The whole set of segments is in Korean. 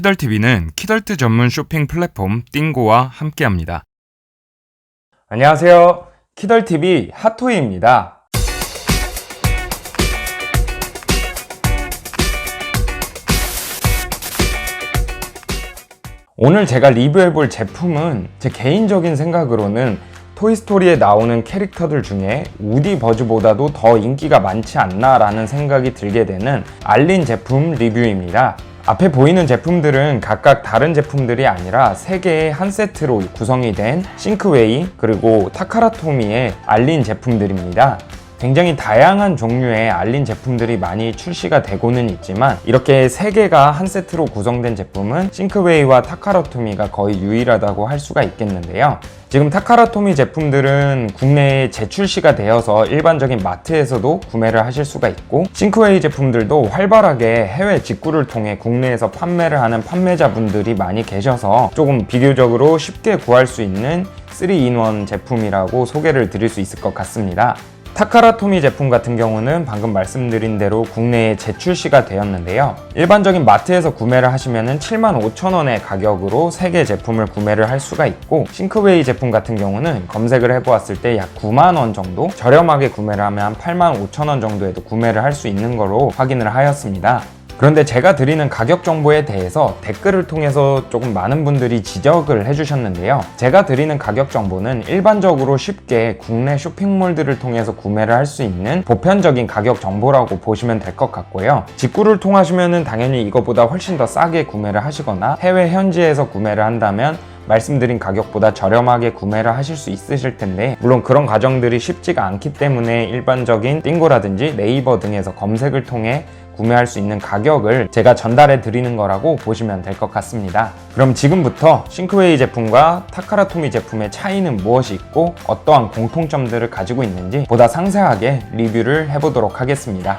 키덜TV는 키덜트 전문 쇼핑 플랫폼 띵고와 함께합니다. 안녕하세요. 키덜TV 핫토이입니다. 오늘 제가 리뷰해볼 제품은 제 개인적인 생각으로는 토이스토리에 나오는 캐릭터들 중에 우디 버즈보다도 더 인기가 많지 않나라는 생각이 들게 되는 알린 제품 리뷰입니다. 앞에 보이는 제품들은 각각 다른 제품들이 아니라 세 개의 한 세트로 구성이 된 싱크웨이 그리고 타카라토미의 알린 제품들입니다. 굉장히 다양한 종류의 알린 제품들이 많이 출시가 되고는 있지만 이렇게 세 개가 한 세트로 구성된 제품은 싱크웨이와 타카라토미가 거의 유일하다고 할 수가 있겠는데요. 지금 타카라토미 제품들은 국내에 재출시가 되어서 일반적인 마트에서도 구매를 하실 수가 있고 싱크웨이 제품들도 활발하게 해외 직구를 통해 국내에서 판매를 하는 판매자분들이 많이 계셔서 조금 비교적으로 쉽게 구할 수 있는 3인원 제품이라고 소개를 드릴 수 있을 것 같습니다. 타카라토미 제품 같은 경우는 방금 말씀드린 대로 국내에 재출시가 되었는데요. 일반적인 마트에서 구매를 하시면 75,000원의 가격으로 3개 제품을 구매를 할 수가 있고 싱크웨이 제품 같은 경우는 검색을 해보았을 때 약 9만원 정도 저렴하게 구매를 하면 한 85,000원 정도에도 구매를 할 수 있는 거로 확인을 하였습니다. 그런데 제가 드리는 가격 정보에 대해서 댓글을 통해서 조금 많은 분들이 지적을 해주셨는데요. 제가 드리는 가격 정보는 일반적으로 쉽게 국내 쇼핑몰들을 통해서 구매를 할 수 있는 보편적인 가격 정보라고 보시면 될 것 같고요. 직구를 통하시면 당연히 이거보다 훨씬 더 싸게 구매를 하시거나 해외 현지에서 구매를 한다면 말씀드린 가격보다 저렴하게 구매를 하실 수 있으실 텐데 물론 그런 과정들이 쉽지가 않기 때문에 일반적인 띵고라든지 네이버 등에서 검색을 통해 구매할 수 있는 가격을 제가 전달해 드리는 거라고 보시면 될 것 같습니다. 그럼 지금부터 싱크웨이 제품과 타카라토미 제품의 차이는 무엇이 있고 어떠한 공통점들을 가지고 있는지 보다 상세하게 리뷰를 해보도록 하겠습니다.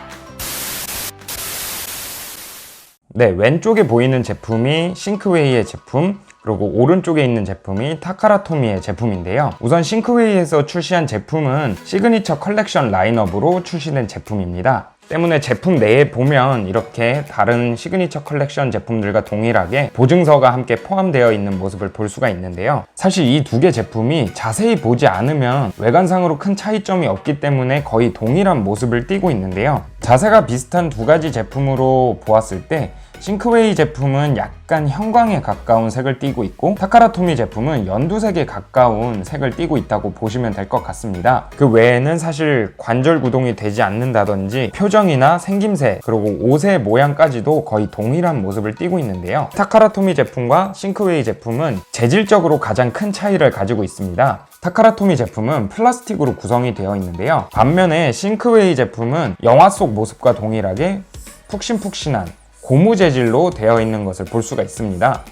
네, 왼쪽에 보이는 제품이 싱크웨이의 제품, 그리고 오른쪽에 있는 제품이 타카라토미의 제품인데요. 우선 싱크웨이에서 출시한 제품은 시그니처 컬렉션 라인업으로 출시된 제품입니다. 때문에 제품 내에 보면 이렇게 다른 시그니처 컬렉션 제품들과 동일하게 보증서가 함께 포함되어 있는 모습을 볼 수가 있는데요. 사실 이 두 개 제품이 자세히 보지 않으면 외관상으로 큰 차이점이 없기 때문에 거의 동일한 모습을 띠고 있는데요. 자세가 비슷한 두 가지 제품으로 보았을 때 싱크웨이 제품은 약간 형광에 가까운 색을 띠고 있고 타카라토미 제품은 연두색에 가까운 색을 띠고 있다고 보시면 될 것 같습니다. 그 외에는 사실 관절 구동이 되지 않는다든지 표정이나 생김새 그리고 옷의 모양까지도 거의 동일한 모습을 띠고 있는데요. 타카라토미 제품과 싱크웨이 제품은 재질적으로 가장 큰 차이를 가지고 있습니다. 타카라토미 제품은 플라스틱으로 구성이 되어 있는데요. 반면에 싱크웨이 제품은 영화 속 모습과 동일하게 푹신푹신한 고무 재질로 되어 있는 것을 볼 수가 있습니다.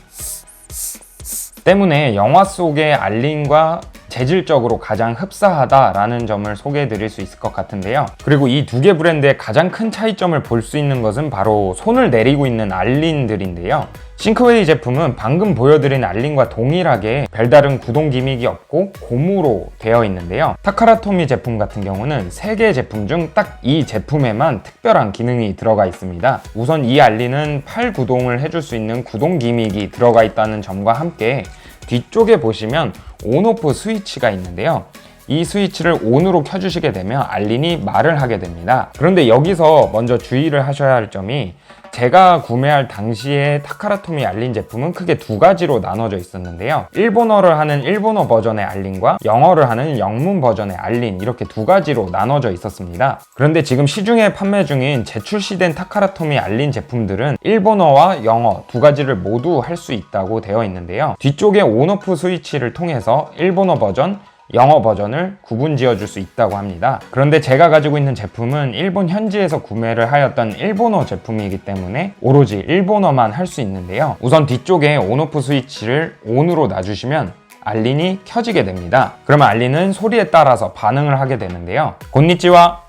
때문에 영화 속의 알린과 재질적으로 가장 흡사하다라는 점을 소개해 드릴 수 있을 것 같은데요. 그리고 이 두 개 브랜드의 가장 큰 차이점을 볼 수 있는 것은 바로 손을 내리고 있는 알린들인데요. 싱크웨이 제품은 방금 보여드린 알린과 동일하게 별다른 구동 기믹이 없고 고무로 되어 있는데요. 타카라토미 제품 같은 경우는 세개 제품 중 딱 이 제품에만 특별한 기능이 들어가 있습니다. 우선 이 알린은 팔 구동을 해줄 수 있는 구동 기믹이 들어가 있다는 점과 함께 뒤쪽에 보시면 온오프 스위치가 있는데요. 이 스위치를 ON으로 켜주시게 되면 알린이 말을 하게 됩니다. 그런데 여기서 먼저 주의를 하셔야 할 점이 제가 구매할 당시에 타카라토미 알린 제품은 크게 두 가지로 나눠져 있었는데요. 일본어를 하는 일본어 버전의 알린과 영어를 하는 영문 버전의 알린 이렇게 두 가지로 나눠져 있었습니다. 그런데 지금 시중에 판매 중인 재출시된 타카라토미 알린 제품들은 일본어와 영어 두 가지를 모두 할 수 있다고 되어 있는데요. 뒤쪽에 온오프 스위치를 통해서 일본어 버전, 영어 버전을 구분 지어 줄 수 있다고 합니다. 그런데 제가 가지고 있는 제품은 일본 현지에서 구매를 하였던 일본어 제품이기 때문에 오로지 일본어만 할 수 있는데요. 우선 뒤쪽에 온오프 스위치를 ON으로 놔주시면 알린이 켜지게 됩니다. 그러면 알린은 소리에 따라서 반응을 하게 되는데요. 곤니찌와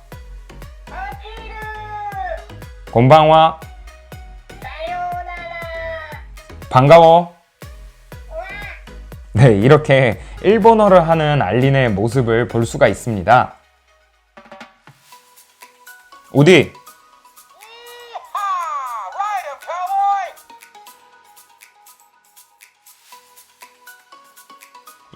곤방와 반가워 네, 이렇게 일본어를 하는 알린의 모습을 볼 수가 있습니다. 오디!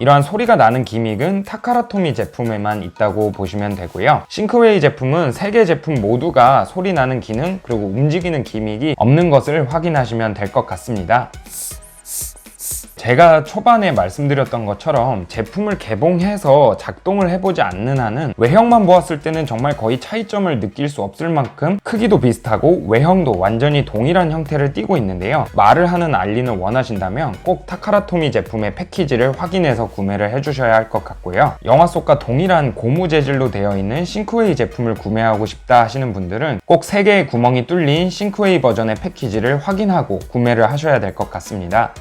이러한 소리가 나는 기믹은 타카라토미 제품에만 있다고 보시면 되고요. 싱크웨이 제품은 3개 제품 모두가 소리 나는 기능 그리고 움직이는 기믹이 없는 것을 확인하시면 될 것 같습니다. 제가 초반에 말씀드렸던 것처럼 제품을 개봉해서 작동을 해보지 않는 한은 외형만 보았을 때는 정말 거의 차이점을 느낄 수 없을 만큼 크기도 비슷하고 외형도 완전히 동일한 형태를 띠고 있는데요. 말을 하는 알리는 원하신다면 꼭 타카라토미 제품의 패키지를 확인해서 구매를 해주셔야 할 것 같고요. 영화 속과 동일한 고무 재질로 되어 있는 싱크웨이 제품을 구매하고 싶다 하시는 분들은 꼭 3개의 구멍이 뚫린 싱크웨이 버전의 패키지를 확인하고 구매를 하셔야 될 것 같습니다.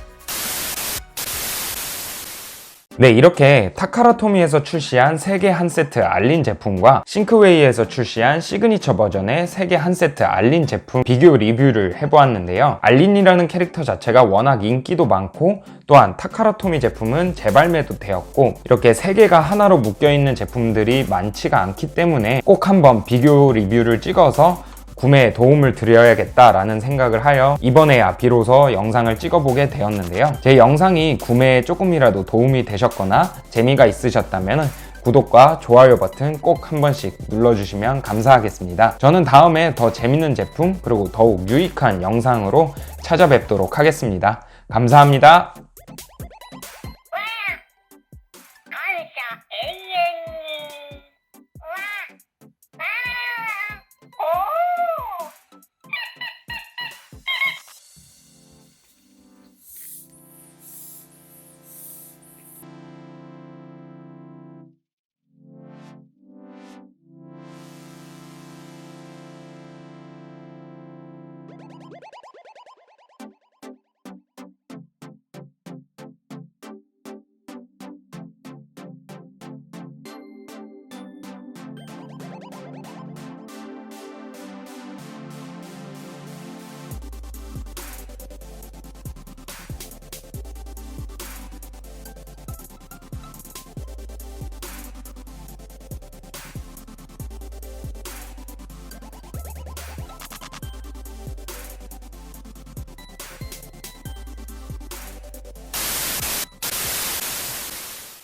네, 이렇게 타카라토미에서 출시한 3개 한 세트 알린 제품과 싱크웨이에서 출시한 시그니처 버전의 3개 한 세트 알린 제품 비교 리뷰를 해보았는데요. 알린이라는 캐릭터 자체가 워낙 인기도 많고 또한 타카라토미 제품은 재발매도 되었고 이렇게 3개가 하나로 묶여있는 제품들이 많지가 않기 때문에 꼭 한번 비교 리뷰를 찍어서 구매에 도움을 드려야겠다라는 생각을 하여 이번에야 비로소 영상을 찍어보게 되었는데요. 제 영상이 구매에 조금이라도 도움이 되셨거나 재미가 있으셨다면 구독과 좋아요 버튼 꼭 한 번씩 눌러주시면 감사하겠습니다. 저는 다음에 더 재밌는 제품 그리고 더욱 유익한 영상으로 찾아뵙도록 하겠습니다. 감사합니다.